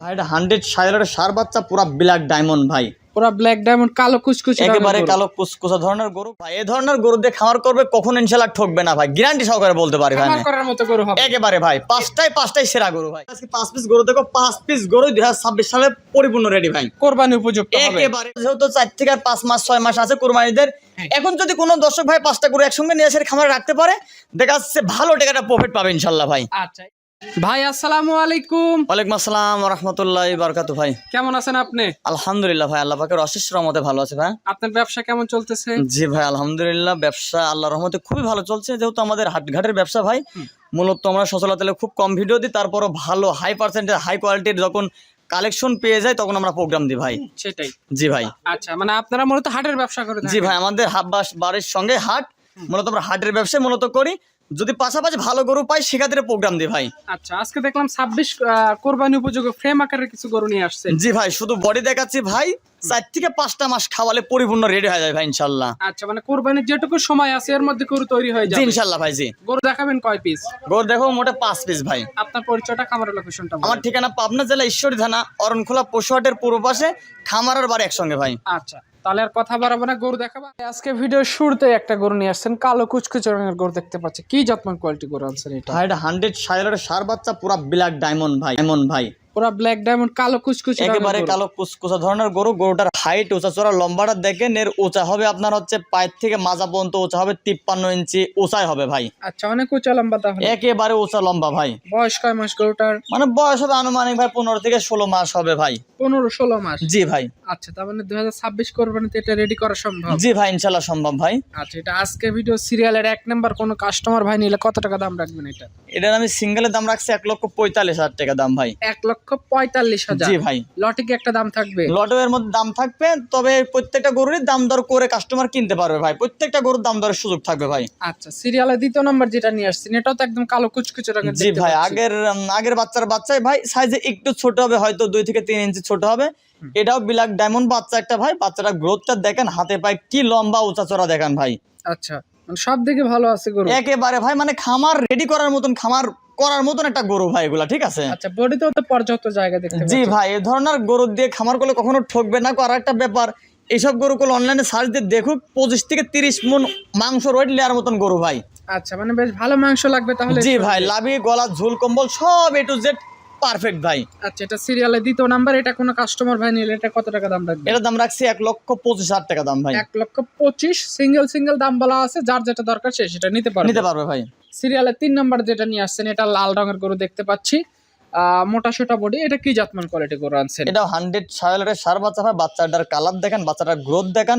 ভাই এটা হান্ড্রেড সাইলের সার বাচ্চা পুরা ব্ল্যাক ডায়মন্ড ভাই। পুরা ব্ল্যাক ডায়মন্ড কালো কুচকুচি একেবারে কালো কুসকুসা ধরনের গরু। ভাই এই ধরনের গরু দিয়ে খামার করবে কখন ইনশাল্লাহ ঠকবে না ভাই। গ্যারান্টি সহকারে বলতে পারি ভাই খামার করার মতো গরু হবে। একেবারে ভাই পাঁচটাই পাঁচটাই সেরা গরু ভাই। আজকে পাঁচ পিস গরু দেখো পাঁচ পিস গরু দুই হাজার ছাব্বিশ সালে পরিপূর্ণ রেডি ভাই। কোরবানি উপযুক্ত হবে। একেবারে যেহেতু চার থেকে আর পাঁচ মাস ছয় মাস আছে কোরবানিদের। হ্যাঁ। এখন যদি কোনো দর্শক ভাই পাঁচটা গরু একসঙ্গে নিয়ে এসে খামারে রাখতে পারে দেখা যাচ্ছে ভালো টাকাটা প্রফিট পাবে ইনশাল্লাহ ভাই। আচ্ছা ভাই আসসালামু আলাইকুম। ওয়ালাইকুম আসসালাম রহমতুল্লাহ বারকাতু ভাই। কেমন আছেন আপনি? আলহামদুলিল্লাহ ভাই আল্লাহ পাকের অশেষ রহমতে ভালো আছে ভাই। আপনার ব্যবসা কেমন চলতেছে? জি ভাই আলহামদুলিল্লাহ ব্যবসা আল্লাহ রহমতে খুবই ভালো চলছে। যেহেতু আমাদের হাটঘাটের ব্যবসা ভাই মূলত আমরা সচলাতলে খুব কম ভিডিও দিই তারপরও ভালো হাই পার্সেন্টেজ হাই কোয়ালিটির যখন কালেকশন পেয়ে যায় তখন আমরা প্রোগ্রাম দিই ভাই। সেটাই। জি ভাই। আচ্ছা মানে আপনারা মূলত হাটের ব্যবসা করে জি ভাই আমাদের হাব্বাস বাড়ির সঙ্গে হাট মূলত আমরা হাটের ব্যবসা মূলত করি। যদি পাশাপাশি ভালো গরু পাই সেক্ষেত্রে প্রোগ্রাম দিই ভাই। আচ্ছা আজকে দেখলাম ছাব্বিশ কোরবানি উপযোগী ফ্রেম আকারের কিছু গরু নিয়ে আসছেন জি ভাই শুধু বডি দেখাচ্ছি ভাই চার থেকে পাঁচটা মাস খাওয়ালে পরিপূর্ণ রেডি হয়ে যায় ভাই ইনশাল্লাহ। আচ্ছা মানে কোরবানির যেটুকু সময় আছে এর মধ্যে গরু তৈরি হয়ে যাবে। ইনশাল্লাহ ভাই জি। গরু দেখাবেন কয় পিস গরু দেখো মোটে পাঁচ পিস ভাই। আপনার পরিচয়টা খামারের লোকেশনটা আমার ঠিকানা পাবনা জেলা ঈশ্বরী থানা অরণখোলা পশুহাটের পূর্ব পাশে খামারের বাড়ি একসঙ্গে ভাই। আচ্ছা তাহলে আর কথা বাড়াবো না গরু দেখাবা। আজকে ভিডিও শুরুতে একটা গরু নিয়ে আসছেন কালো কুচকুচে রঙের গরু দেখতে পাচ্ছি। কি যত্ন কোয়ালিটি গরু আনছেন এটা? ভাই এটা হান্ড্রেড সাইলের সার বাচ্চা পুরা ব্ল্যাক ডায়মন্ড ভাই ডায়মন্ড ভাই। পুরা ব্ল্যাক ডায়মন্ড কালো কুচকুচে একেবারে কালো কুচকুচা ধরনের গরু গরুটার হাইট উঁচা চড়া লম্বাটা দেখেন এর উঁচা হবে আপনার হচ্ছে পায়ের থেকে মাজা পর্যন্ত উঁচা হবে তিপ্পান্ন ইঞ্চি উঁচাই হবে ভাই। আচ্ছা অনেক উঁচা লম্বা তাহলে? একেবারে উঁচা লম্বা ভাই। বয়স কয় মাস গরুটার? মানে বয়স হবে আনুমানিক ভাই পনেরো থেকে ষোলো মাস হবে ভাই। পনেরো ষোলো মাস? জি ভাই। আচ্ছা তার মানে দুই হাজার ছাব্বিশ কোরবানিতে এটা রেডি করা সম্ভব? জি ভাই ইনশাল্লাহ সম্ভব ভাই। আচ্ছা এটা আজকে ভিডিও সিরিয়ালের এক নাম্বার কোনো কাস্টমার ভাই নিলে কত টাকা দাম রাখবেন এটা? এটার আমি সিঙ্গেলের দাম রাখছি এক লক্ষ পঁয়তাল্লিশ হাজার টাকা দাম ভাই। এক লক্ষ পঁয়তাল্লিশ হাজার। জি ভাই। লটে কি একটা দাম থাকবে? লটো এর মধ্যে দাম থাকবে তবে প্রত্যেকটা গরুরই দাম দর করে কাস্টমার কিনতে পারবে ভাই। প্রত্যেকটা গরুর দাম দরের সুযোগ থাকবে ভাই। আচ্ছা সিরিয়ালের দ্বিতীয় নম্বর যেটা নিয়ে আসছেন এটাও তো একদম কালো কুচকুচে রঙের জি ভাই আগের আগের বাচ্চার বাচ্চাই ভাই সাইজে একটু ছোট হবে হয়তো দুই থেকে তিন ইঞ্চি ছোট হবে। এটাও ব্ল্যাক ডায়মন্ড বাচ্চা একটা ভাই বাচ্চাটা গ্রোথটা দেখেন হাতে পায়ে কি লম্বা উঁচা চড়া দেখেন ভাই। আচ্ছা মানে সব দিকে ভালো আছে গরু। একেবারে ভাই মানে খামার রেডি করার মতন খামার করার মতন একটা গরু ভাই এগুলা ঠিক আছে? আচ্ছা বডিতেও তো পর্যাপ্ত জায়গা দেখতে জি ভাই এ ধরনের গরু দিয়ে খামার করলে কখনো ঠকবে না আর একটা ব্যাপার। এইসব গরুগুলো অনলাইনে সার্চ দিয়ে দেখুক পঁচিশ থেকে তিরিশ মন মাংস ওয়েট লেয়ার মতন গরু ভাই। আচ্ছা মানে বেশ ভালো মাংস লাগবে তাহলে জি ভাই লাভি গলা ঝুল কম্বল সব এ টু জেড পারফেক্ট ভাই। আচ্ছা এটা সিরিয়ালে দ্বিতীয় নাম্বার এটা কোনো কাস্টমার ভাই নিলে এটা কত টাকা দাম রাখবে? এটা দাম রাখছি এক লক্ষ পঁচিশ হাজার টাকা দাম ভাই। এক লক্ষ পঁচিশ সিঙ্গেল সিঙ্গেল দাম বলা আছে যার যেটা দরকার সে সেটা নিতে পারবে। নিতে পারবে ভাই। সিরিয়ালের তিন নম্বর যেটা নিয়ে আসছেন এটা লাল রঙের গরু দেখতে পাচ্ছি। আহ, মোটা সোটা বডি এটা কি জাতমান কোয়ালিটি গরু আনছেন? এটা হান্ড্রেড সার বাচ্চা ভাই বাচ্চাটার কালার দেখেন বাচ্চাটার গ্রোথ দেখেন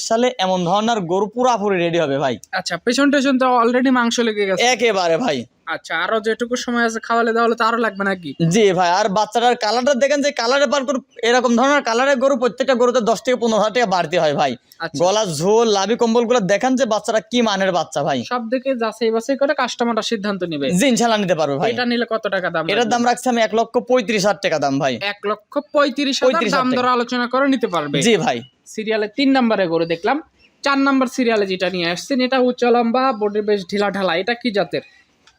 সালে এমন ধরনের গরু পুরাপুরি রেডি হবে ভাই। আচ্ছা পেছন টেছন তো অলরেডি মাংস লেগে গেছে। একেবারে ভাই। আচ্ছা আরও যেটুকু সময় আছে খাওয়ালে তাহলে তো আরও লাগবে নাকি? জি ভাই আর বাচ্চাটার কালারটা দেখেন যে কালারে পার করে এরকম ধরনের কালারের গরু প্রত্যেকটা গরুতে দশ থেকে পনেরো হাজার টাকা বাড়তি হয় ভাই। আচ্ছা। গলা ঝোল লাভি কম্বলগুলো দেখেন যে বাচ্চাটা কি মানের বাচ্চা ভাই। সব দিকে যাচাই বাছাই করে কাস্টমারটা সিদ্ধান্ত নেবে। জি ইনশাল্লাহ নিতে পারবে ভাই। এটা নিলে কত টাকা দাম এটার দাম রাখছি আমি এক লক্ষ পঁয়ত্রিশ হাজার টাকা দাম ভাই। এক লক্ষ পঁয়ত্রিশ হাজার দাম দর আলোচনা করে নিতে পারবে। জি ভাই। সিরিয়ালে তিন নম্বরে গরু দেখলাম। চার নাম্বার সিরিয়ালে যেটা নিয়ে আসছেন এটা উচ্চ লম্বা বডি বেশ ঢিলা ঢালা এটা কি জাতের?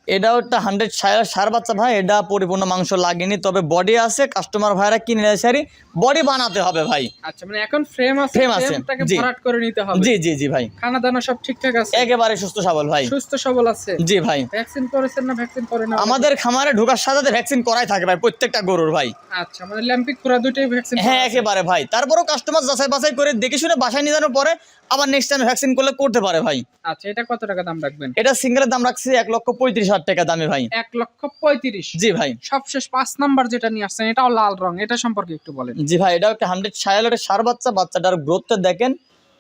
এটাও একটা হান্ড্রেড সার বাচ্চা ভাই এটা পরিপূর্ণ মাংস লাগেনি তবে বডি আছে কাস্টমার ভাইরা কিনে সারি বডি বানাতে হবে ভাই। আচ্ছা মানে এখন ফ্রেম আছে Frame আছে, জি। করে নিতে হবে। জি জি জি ভাই। খানা দানা সব ঠিকঠাক আছে? একেবারে সুস্থ সবল ভাই। সুস্থ সবল আছে? জি ভাই। ভ্যাকসিন করেছেন না ভ্যাকসিন করে না? আমাদের খামারে ঢোকার সাথে ভ্যাকসিন করাই থাকে ভাই প্রত্যেকটা গরুর ভাই। আচ্ছা মানে ল্যাম্পিক পুরা দুটোই ভ্যাকসিন হ্যাঁ একেবারে ভাই। তারপরেও কাস্টমার যাচাই বাছাই করে দেখে শুনে বাসায় নিয়ে যাওয়ার পরে আবার নেক্সট টাইম ভ্যাকসিন করলে করতে পারে ভাই। আচ্ছা এটা কত টাকা দাম রাখবেন? এটা সিঙ্গেলের দাম রাখছি এক লক্ষ পঁয়ত্রিশ হাজার টাকা দামে ভাই। এক লক্ষ পঁয়ত্রিশ? জি ভাই। সবশেষ পাঁচ নাম্বার যেটা নিয়ে আসছেন এটাও লাল রং এটা সম্পর্কে একটু বলেন। জি ভাই এটাও একটা হান্ড্রেড সায়ালের সার বাচ্চা বাচ্চাটার গ্রোথটা দেখেন।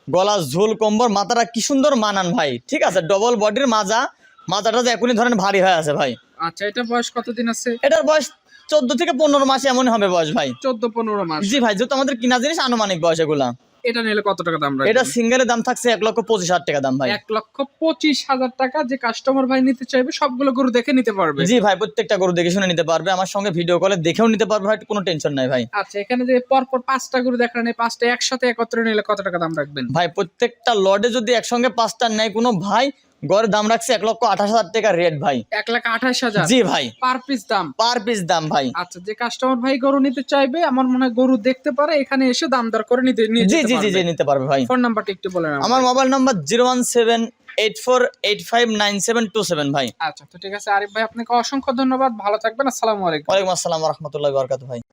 গলা ঝোল কম্বর মাথাটা কি সুন্দর মানান ভাই। ঠিক আছে ডবল বডির মাজা। মাথাটা যে এখনই ধরেন ভারী হয়ে আছে ভাই। আচ্ছা এটা বয়স কতদিন আছে? এটার বয়স চোদ্দ থেকে পনেরো মাসে এমন হবে বয়স ভাই। চোদ্দ পনেরো মাস। জি ভাই যেহেতু আমাদের কিনা জিনিস আনুমানিক বয়স এগুলা। এটা নিলে কত টাকা দাম এটা সিঙ্গেলের দাম থাকছে এক লক্ষ পঁচিশ হাজার টাকা দাম ভাই। এক লক্ষ পঁচিশ হাজার টাকা যে কাস্টমার ভাই নিতে চাইবে সবগুলো গরু দেখে নিতে পারবে। জি ভাই প্রত্যেকটা গরু দেখে শুনে নিতে পারবে আমার সঙ্গে ভিডিও কলে দেখেও নিতে পারবে ভাই কোনো টেনশন নাই ভাই। আচ্ছা এখানে যে পরপর পাঁচটা গরু দেখা নেই পাঁচটা একসাথে একত্রে নিলে কত টাকা দাম রাখবেন? ভাই প্রত্যেকটা লডে যদি একসঙ্গে পাঁচটা নেয় কোনো ভাই গড়ের দাম রাখছে এক লক্ষ আঠাশ হাজার টাকা রেট ভাই। এক লাখ আঠাশ হাজার? জি ভাই। পার পিস দাম? পার পিস দাম ভাই। আচ্ছা যে কাস্টমার ভাই গরু নিতে চাইবে আমার মনে হয় গরু দেখতে পারে এখানে এসে দাম দর করে নিতে জি জি জি জি নিতে পারবে ভাই। ফোন নাম্বারটা একটু বলেন। আমার mobile number zero one seven eight four eight five nine seven two seven ভাই। আচ্ছা তো ঠিক আছে আরিফ ভাই আপনাকে অসংখ্য ধন্যবাদ। ভালো থাকবেন আসসালামু আলাইকুম। ওয়ালাইকুম আসসালাম রহমতুল্লাহ বরকাত ভাই।